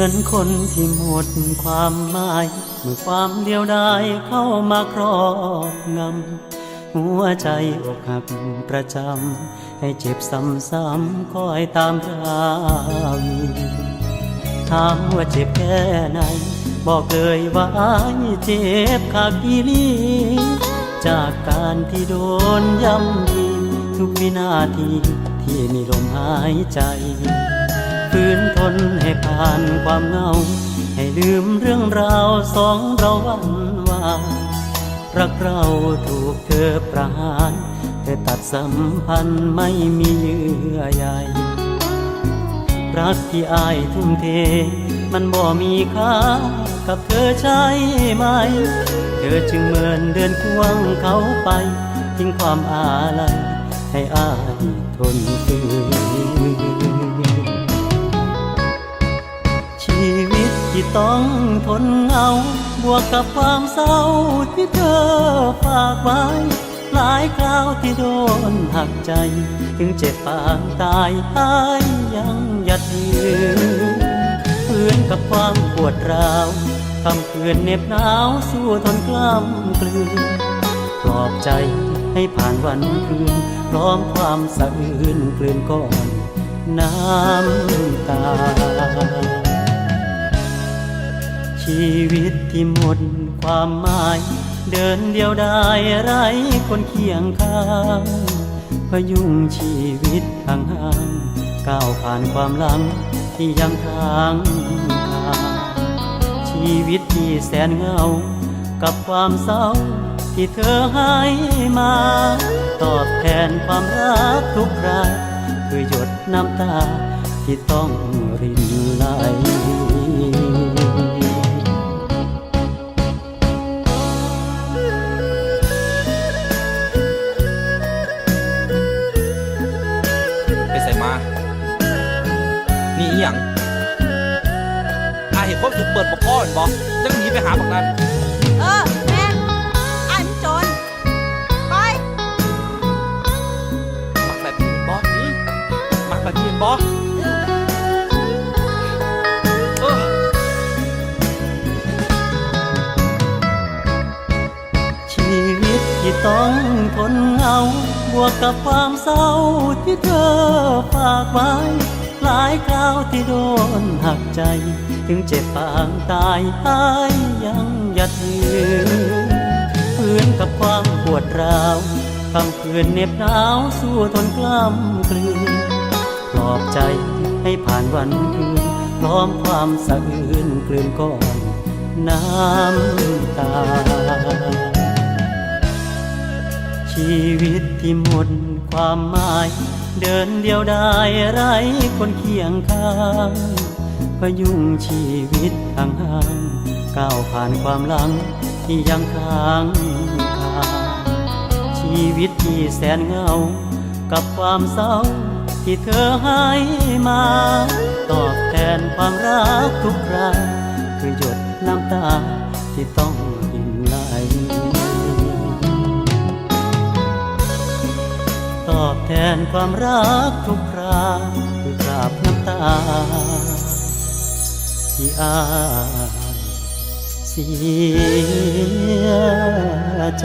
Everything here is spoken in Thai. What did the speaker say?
มือนคนที่หมดความหมาย เมื่อความเดียวดายเข้ามาครอบงำ หัวใจอกหักประจำ ให้เจ็บซ้ำๆคอยตามราวีถามว่าเจ็บแค่ไหน บอกเลยว่าเจ็บขาดอีลีจากการที่โดนย่ำยีทุกวินาทีที่มีลมหายใจ ฝืนทนให้ผ่านความเหงา ให้ลืมเรื่องราวสองเราวันวานรักเราถูกเธอประหารเธอตัดสัมพันธ์ไม่มีเยื่อใยรักที่อายทุ่มเท มันบ่มีค่ากับเธอใช่ไหม เธอจึงเมินเดินควงเขาไปทิ้งความอาลัยให้อายทนฝืน ต้องทนเงา บวกกับความเศร้าที่เธอฝากไว้ หลายคราวที่โดนหักใจ ถึงเจ็บปางตายอายยังหยัดยืนฝืนกับความปวดร้าวคำคืนเหน็บหนาวสู้ทนกล้ำกลืนปลอบใจให้ผ่านวันคืน พร้อมความสะอื้นกลืนก่อน น้ำตา ชีวิตที่หมดความหมาย เดินเดียวได้ไรคนเคียงข้างพยุงชีวิตห่างห่างก้าวผ่านความหลังที่ยังทางคางชีวิตที่แสนเหงา กับความเศร้าที่เธอให้มา ตอบแทนความรักทุกคราคือหยดน้ำตาที่ต้องรินไหล นี่อีหยังอาเห็นความสุขเปิดบอกพ่อเห็นบอกจังหนีไปหาบักนั้น เออ แม่นอันจน ไป มักแบบนี้เป็นบอสนี่มักแบบนี้เป็นบอสเออชีวิตที่ต้องทนเหงาบวกกับความเศร้าที่เธอฝากไว้ห ลายคราวที่โดนหักใจ ถึงเจ็บปางตายอายยังหยัดยืนฝืนกับความปวดร้าวคำคืนเหน็บหนาวสู้ทนกล้ำกลืนปลอบใจให้ผ่านวันคืนพร้อมความสะอื้นกลืนก่อน น้ำตา ชีวิตที่หมดความหมาย เดินเดียวได้ไรคนเคียงข้างพยุงชีวิตห่างห่างก้าวผ่านความหลังที่ยังค้างคาชีวิตที่แสนเหงา กับความเศร้าที่เธอให้มา ตอบแทนความรักทุกคราคือหยดน้ำตาที่ต้อง แทนความรักทุกคราคือกราบน้ำตา ที่อายเสียใจ